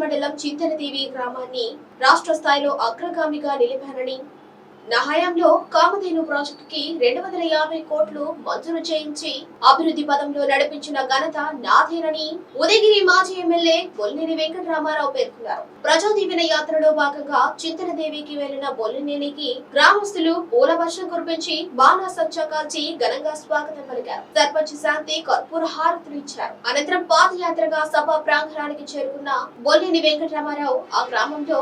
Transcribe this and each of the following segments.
మండలం చింతలదేవి గ్రామాన్ని రాష్ట్ర స్థాయిలో అగ్రగామిగా నిలిపారని నా హయాంలో కామధేను ప్రాజెక్టుకి రెండు వందల యాభై కోట్లు మంజూరు చేయించి అభివృద్ధి పదంలో నడిపించిన ఘనత నాదేనని ఉదయగిరి మాజీ ఎమ్మెల్యే బొల్లినేని వెంకటరామారావు పేర్కొన్నారు. ప్రజా దీవెన యాత్రలో భాగంగా చింతనదేవికి వెళ్ళిన బొల్లినేనికి గ్రామస్తులు పూల వర్షం కురిపించి బాణా సంచా కాల్చి ఘనంగా స్వాగతం పలికారు. సర్పంచ్ శాంతి కర్పూర హారతులు ఇచ్చారు. అనంతరం పాదయాత్రగా సభ ప్రాంగణానికి చేరుకున్న బొల్లిని వెంకటరామారావు ఆ గ్రామంలో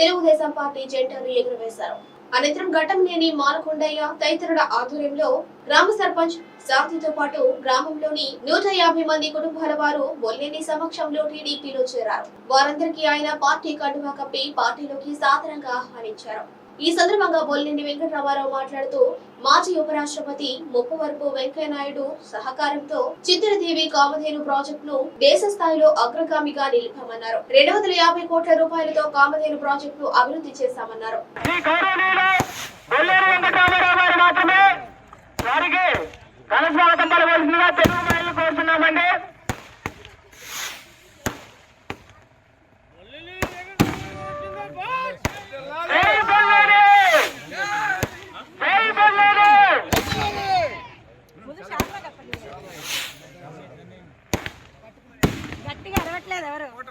తెలుగుదేశం పార్టీ జెండాను ఎగురవేశారు. అనంతరం ఘటంనేని మాలకొండయ్య తదితరుల ఆధ్వర్యంలో గ్రామ సర్పంచ్ సాతితో పాటు గ్రామంలోని నూట యాభై మంది కుటుంబాల వారు బొల్లేని సమక్షంలో టీడీపీలో చేరారు. వారందరికీ ఆయన పార్టీ కండువా కప్పి పార్టీలోకి సాధారణంగా ఆహ్వానించారు. ఈ సందర్భంగా బొల్లిండి వెంకటరామారావు మాట్లాడుతూ మాజీ ఉపరాష్ట్రపతి ముప్పవరపు వెంకయ్యనాయుడు సహకారంతో చిత్రదేవి కామధేను ప్రాజెక్టును దేశ స్థాయిలో అగ్రగామిగా నిలిపామన్నారు. రెండు వందల యాభై కోట్ల రూపాయలతో కామధేను ప్రాజెక్టును అభివృద్ధి చేశామన్నారు. ఎవరు.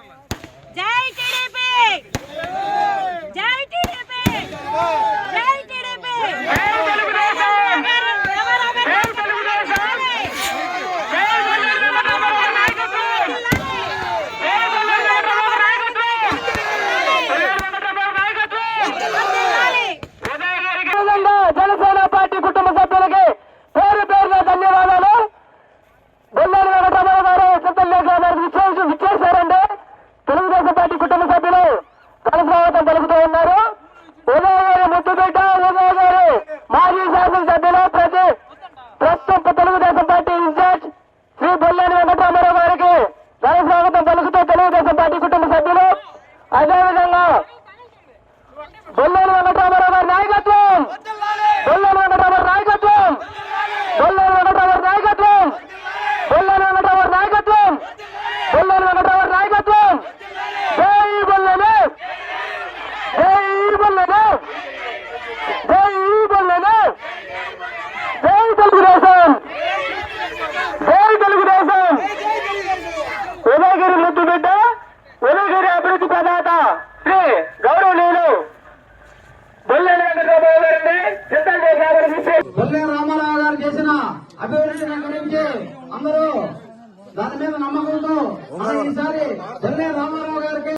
కొల్లే రామారావు గారు చేసిన అభివృద్ధి గురించి అందరూ దాని మీద నమ్మకంతో ఈసారి కొల్లే రామారావు గారికి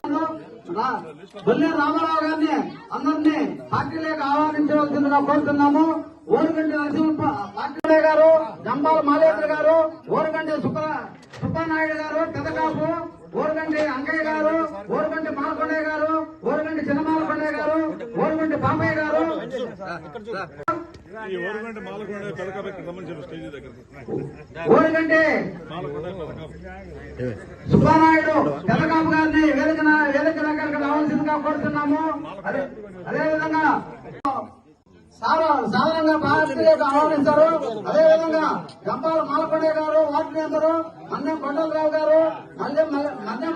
రా- బొల్లే రామారావు గారిని అందరినీ పార్టీలోకి ఆహ్వానించవలసిందిగా కోరుతున్నాము. ఓరుగంటి నరసింహ పార్టీలే గారు జంబాల మాలేంద్ర గారు ఓరుగంటి సుబ్బ సుబ్బనాయుడు గారు పెదకాపు ఓరుగంటి అంకయ్య గారు ఓరుగంటి మాలకొండయ్య గారు ఓరుగంటి చిన్నమాలకొండయ్య గారు ఓరుగంటి పాపయ్య గారు. సుబ్బారాయుడు తెల్లకాపు గారిని వేదిక వేదిక దగ్గరకు రావాల్సిందిగా కోరుతున్నాము. అదే అదేవిధంగా సాధారణంగా పార్టీలకు ఆహ్వానించారు అదేవిధంగా గంపాల మాలకొండ గారు వార్డు మెంబరు మన్నెం కొండలరావు గారు మల్లెం మల్లెం